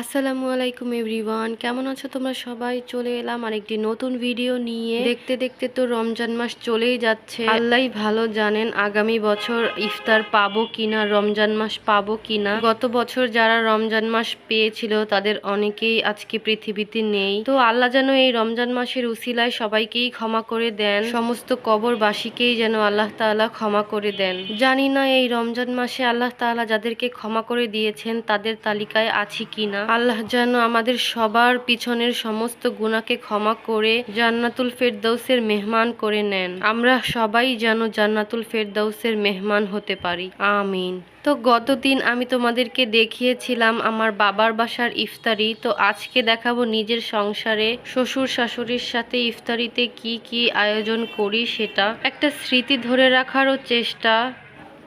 আসসালামু আলাইকুম এভরিওয়ান। কেমন আছো তোমরা সবাই? চলে এলাম আরেকটি নতুন ভিডিও নিয়ে। দেখতে দেখতে তো রমজান মাস চলেই যাচ্ছে। আল্লাহই ভালো জানেন আগামী বছর ইফতার পাবো কিনা, রমজান মাস পাবো কিনা। গত বছর যারা রমজান মাস পেয়েছিল, তাদের অনেকেই আজকে পৃথিবীতে নেই। তো আল্লাহ যেন এই রমজান মাসের উসিলায় সবাইকেই ক্ষমা করে দেন। সমস্ত কবরবাসীকেই যেন আল্লাহ তাআলা ক্ষমা করে দেন। জানি না এই রমজান মাসে আল্লাহ তাআলা যাদেরকে ক্ষমা করে দিয়েছেন, তাদের তালিকায় আছি কিনা। আল্লাহ যেন আমাদের সবার পিছনের সমস্ত গুণাকে ক্ষমা করে জান্নাতুল ফেরদৌসের মেহমান করে নেন। আমরা সবাই যেন জান্নাতুল ফেরদৌসের মেহমান হতে পারি। আমিন। তো গতদিন আমি তোমাদেরকে দেখিয়েছিলাম আমার বাবার বাসার ইফতারি। তো আজকে দেখাবো নিজের সংসারে শ্বশুর শাশুড়ির সাথে ইফতারিতে কি কি আয়োজন করি সেটা। একটা স্মৃতি ধরে রাখারও চেষ্টা।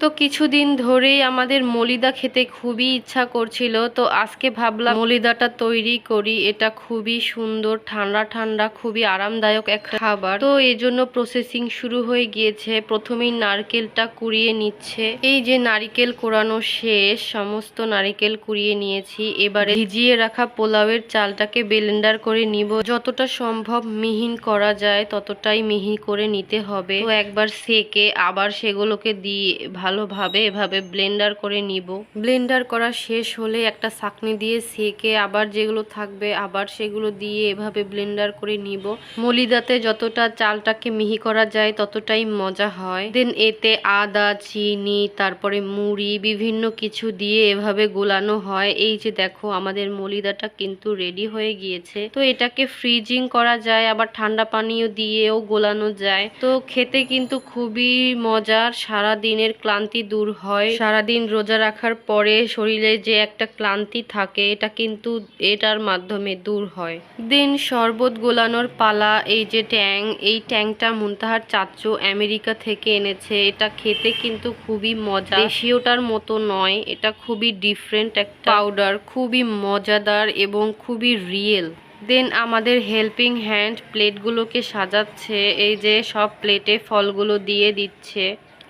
তো কিছুদিন ধরেই আমাদের মলিদা খেতে খুবই ইচ্ছা করছিল, তো আজকে ভাবলাম মলিদাটা তৈরি করি। এটা খুবই সুন্দর, ঠান্ডা ঠান্ডা, খুবই আরামদায়ক একটা খাবার। তো এই জন্য প্রসেসিং শুরু হয়ে গিয়েছে। প্রথমেই নারকেলটা কুড়িয়ে নিচ্ছে। এই যে নারিকেল কোরানো শেষ, সমস্ত নারিকেল কুড়িয়ে নিয়েছি। এবারে ভিজিয়ে রাখা পোলাওয়ের চালটাকে ব্লেন্ডার করে নিব। যতটা সম্ভব মিহিন করা যায়, ততটাই মিহি করে নিতে হবে। তো একবার সেকে আবার সেগুলোকে দিয়ে ভালোভাবে এভাবে ব্লেন্ডার করে নিব। ব্লেন্ডার করা শেষ হলে একটা ছাকনি দিয়ে সেকে আবার যেগুলো থাকবে আবার সেগুলো দিয়ে এভাবে ব্লেন্ডার করে নিব। মলিদাতে যতটা চালটাকে মিহি করা যায় ততটাই মজা হয়। দেন এতে আদা, চিনি, তারপরে মুড়ি, বিভিন্ন কিছু দিয়ে এভাবে গোলানো হয়। এই যে দেখো আমাদের মলিদাটা কিন্তু রেডি হয়ে গিয়েছে। তো এটাকে ফ্রিজিং করা যায়, আবার ঠান্ডা পানীয় দিয়েও গোলানো যায়। তো খেতে কিন্তু খুবই মজার। সারা দিনের ক্লান্তি দূর হয়। সারাদিন রোজা রাখার পরে শরীরে যে একটা ক্লান্তি থাকে, এটা কিন্তু এটার মাধ্যমে দূর হয়। দিন শরবত গোলানোর পালা, এই যে ট্যাং, এই ট্যাংটা মুনতাহার চাচ্চু আমেরিকা থেকে এনেছে। এটা খেতে কিন্তু খুবই মজা। দেশীয়টার মতো নয়, এটা খুবই ডিফারেন্ট একটা পাউডার খুবই মজাদার এবং খুবই রিয়েল দেন আমাদের হেল্পিং হ্যান্ড প্লেটগুলোকে সাজাচ্ছে, এই যে সব প্লেটে ফলগুলো দিয়ে দিচ্ছে।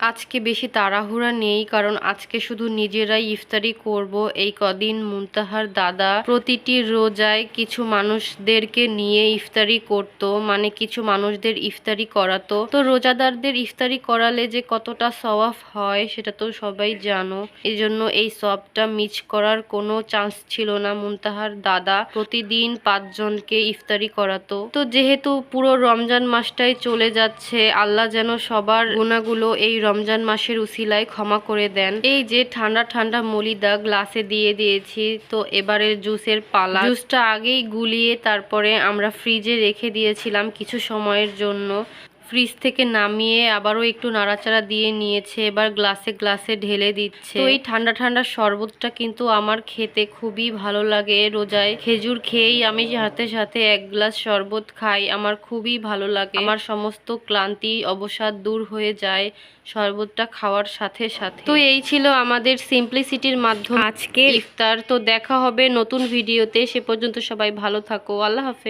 আজকে বেশি তাড়াহুড়া নেই, কারণ আজকে শুধু নিজেরাই ইফতারি করব। এই কদিন মুনতাহার দাদা প্রতিটি রোজায় কিছু মানুষদেরকে নিয়ে ইফতারি করত মানে কিছু মানুষদের ইফতারি করাতো। তো রোজাদারদের ইফতারি করালে যে কতটা সওয়াফ হয়, সেটা তো সবাই জানো। এই জন্য এই সবটা মিস করার কোনো চান্স ছিল না। মুনতাহার দাদা প্রতিদিন পাঁচজনকে ইফতারি করাতো। তো যেহেতু পুরো রমজান মাসটাই চলে যাচ্ছে, আল্লাহ যেন সবার গুণাগুলো এই রমজান মাসের উসিলায় ক্ষমা করে দেন। এই যে ঠান্ডা ঠান্ডা মলিদা গ্লাসে দিয়ে দিয়েছি, তো এবারের জুসের পালা। জুসটা আগেই গুলিয়ে তারপরে আমরা ফ্রিজে রেখে দিয়েছিলাম কিছু সময়ের জন্য। ফ্রিজ থেকে নামিয়ে আবারও একটু নাড়াচাড়া দিয়ে নিয়েছে এবার গ্লাসে গ্লাসে ঢেলে দিচ্ছে। তো এই ঠান্ডা ঠান্ডা শরবতটা কিন্তু আমার খেতে খুবই ভালো লাগে রোজায়। খেজুর খেয়েই আমি সাথে সাথে এক গ্লাস শরবত খাই আমার খুবই ভালো লাগে। আমার সমস্ত ক্লান্তি অবসাদ দূর হয়ে যায় শরবতটা খাওয়ার সাথে সাথে। তো এই ছিল আমাদের সিম্পলিসিটির মাধ্যমে। আজকে ইফতার। তো দেখা হবে নতুন ভিডিওতে। সে পর্যন্ত সবাই ভালো থাকো। আল্লাহ হাফেজ।